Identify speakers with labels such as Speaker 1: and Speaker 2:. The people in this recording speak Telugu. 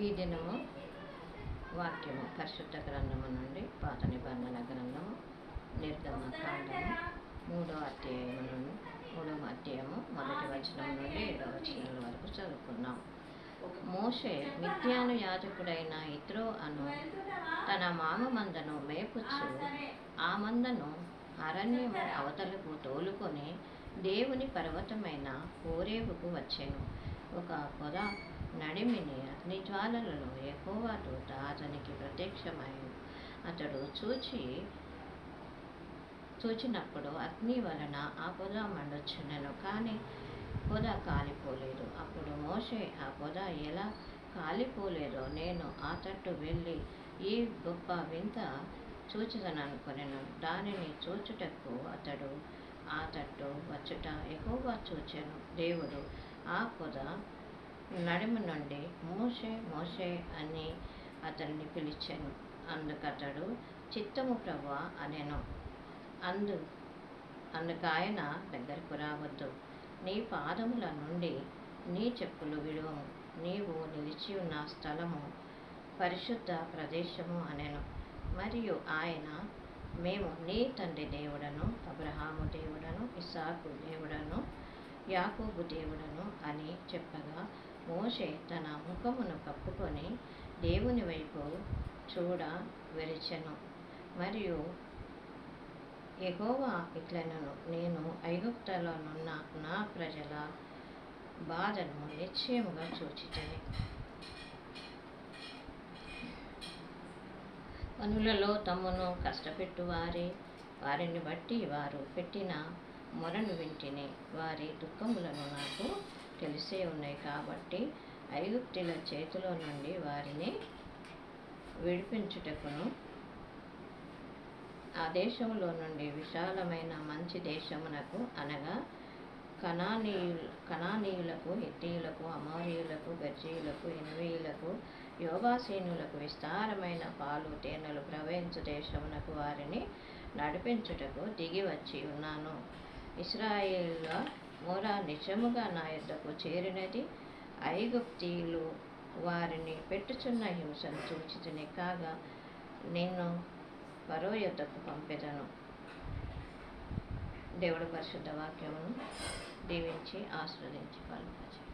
Speaker 1: ఈ దినము వాక్యము పరిశుద్ధ గ్రంథము నుండి పాత నిబంధన గ్రంథము నిర్గమ కాండము మూడో అధ్యాయము నుండి మూడవ అధ్యాయము మొదటి వచనం నుండి ఏడవ వచనం వరకు చదువుకున్నాం. మోషే మిథ్యాను యాజకుడైన ఇత్రో అను తన మామ మందను మేపుచ్చు ఆ మందను అరణ్యము అవతలకు తోలుకొని దేవుని పర్వతమైన కోరేవుకు వచ్చాను. ఒక పొద నడిమిని అగ్ని జ్వాలలలో ఎక్కువ దూత అతనికి ప్రత్యక్షమైంది అతడు చూచి చూచినప్పుడు అగ్ని వలన ఆ పొద మండొచ్చునను కానీ పొద కాలిపోలేదు. అప్పుడు మోషే ఆ పొద ఎలా కాలిపోలేదో నేను ఆ తట్టు వెళ్ళి ఈ గొప్ప వింత చూచుదననుకొనెను. దానిని చూచుటకు అతడు ఆ తట్టు వచ్చుట ఎక్కువగా చూచాను. దేవుడు ఆ పొద నడుమ నుండి మోసే మోషే అని అతన్ని పిలిచాను. అందుకతడు చిత్తము ప్రభా అనెను. అందు అందుకు ఆయన దగ్గరకు రావద్దు. నీ పాదముల నుండి నీ చెప్పులు విడువము. నీవు నిలిచి ఉన్న స్థలము పరిశుద్ధ ప్రదేశము అనెను. మరియు ఆయన మేము నీ తండ్రి దేవుడను అబ్రహాము దేవుడను ఇసాకు దేవుడను యాకోబు దేవుడను అని చెప్పగా మోషే తన ముఖమును కప్పుకొని దేవుని వైపు చూడ విరిచెను. మరియు ఎగోవా ఇట్లనను. నేను ఐగుప్తలోనున్న నా ప్రజల బాధను నిశ్చయముగా చూచితని. పనులలో తమను కష్టపెట్టు వారి వారిని బట్టి వారు పెట్టిన మొరను వింటిని. వారి దుఃఖములను నాకు తెలిసే ఉన్నాయి కాబట్టి ఐగుప్తుల చేతిలో నుండి వారిని విడిపించుటకును. ఆ దేశంలో నుండి విశాలమైన మంచి దేశమునకు అనగా కణానీయులు కణానీయులకు హిత్తీయులకు అమోరియులకు గర్జీయులకు ఇనవీయులకు యోగాసీనులకు విస్తారమైన పాలు తేనెలు ప్రవహించు దేశమునకు వారిని నడిపించుటకు దిగి వచ్చి ఉన్నాను. ఇస్రాయిల్లో మోరా నిజముగా నా యొద్దకు చేరినది ఐగుప్తీయులు వారిని పెట్టుచున్న హింసను చూచితిని కాగా నిన్ను పరో యొద్దకు పంపెదను. దేవుడు పరిశుద్ధ వాక్యమును దీవించి ఆస్వాదించి పాల్పంచు